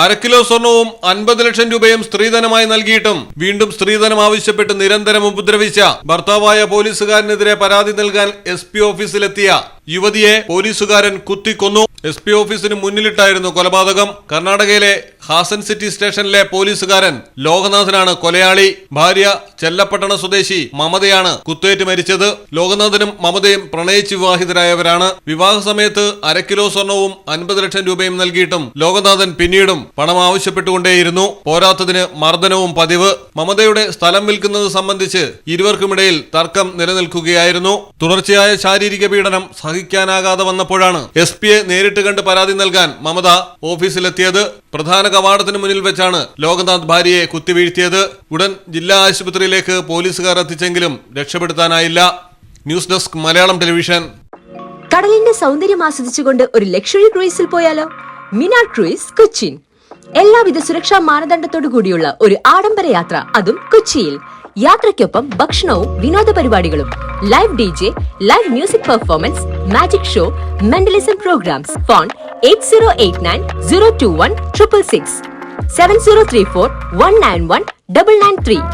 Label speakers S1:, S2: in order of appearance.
S1: അരക്കിലോ സ്വർണവും അൻപത് ലക്ഷം രൂപയും സ്ത്രീധനമായി നൽകിയിട്ടും വീണ്ടും സ്ത്രീധനം ആവശ്യപ്പെട്ട് നിരന്തരം ഉപദ്രവിച്ച ഭർത്താവായ പോലീസുകാരനെതിരെ പരാതി നൽകാൻ എസ് പി ഓഫീസിലെത്തിയ യുവതിയെ പോലീസുകാരൻ കുത്തിക്കൊന്നു. എസ് പി ഓഫീസിന് മുന്നിലിട്ടായിരുന്നു കൊലപാതകം. കർണാടകയിലെ ഹാസൻ സിറ്റി സ്റ്റേഷനിലെ പോലീസുകാരൻ ലോകനാഥനാണ് കൊലയാളി. ഭാര്യ ചെല്ലപ്പട്ടണ സ്വദേശി മമതയാണ് കുത്തേറ്റ് മരിച്ചത്. ലോകനാഥനും മമതയും പ്രണയിച്ച് വിവാഹിതരായവരാണ് വിവാഹ സമയത്ത് അരക്കിലോ സ്വർണവും അൻപത് ലക്ഷം രൂപയും നൽകിയിട്ടും ലോകനാഥൻ പിന്നീടും പണം ആവശ്യപ്പെട്ടുകൊണ്ടേയിരുന്നു. പോരാത്തതിന് മർദ്ദനവും പതിവ്. മമതയുടെ സ്ഥലം വിൽക്കുന്നത് സംബന്ധിച്ച് ഇരുവർക്കുമിടയിൽ തർക്കം നിലനിൽക്കുകയായിരുന്നു. തുടർച്ചയായ ശാരീരിക പീഡനം സഹിക്കാനാകാതെ വന്നപ്പോഴാണ് എസ് പിയെ നേരിട്ട് കണ്ട് പരാതി നൽകാൻ മമത ഓഫീസിലെത്തിയത്. പ്രധാന കവാടത്തിന് മുന്നിൽ വെച്ചാണ് ലോകനാഥ് ഭാര്യയെ കുത്തിവീഴ്ത്തിയത്. ഉടൻ ജില്ലാ ആശുപത്രിയിലേക്ക് പോലീസുകാർ എത്തിച്ചെങ്കിലും രക്ഷപ്പെടുത്താനായില്ല. News desk Malayalam television.
S2: കടലിന്റെ സൗന്ദര്യം ആസ്വദിച്ചുകൊണ്ട് ഒരു ലക്ഷറി ക്രൂയിസിൽ പോയാലോ? Mina cruise Cochin. എല്ലാവിധ സുരക്ഷാ മാനദണ്ഡത്തോടു കൂടിയുള്ള ഒരു ആഡംബര യാത്ര അതും കൊച്ചിയിൽ. യാത്രയ്ക്കൊപ്പം ഭക്ഷണവും വിനോദ പരിപാടികളും. Live D J live music performance magic show mentalism programmes phone 8089 021 7034 191 993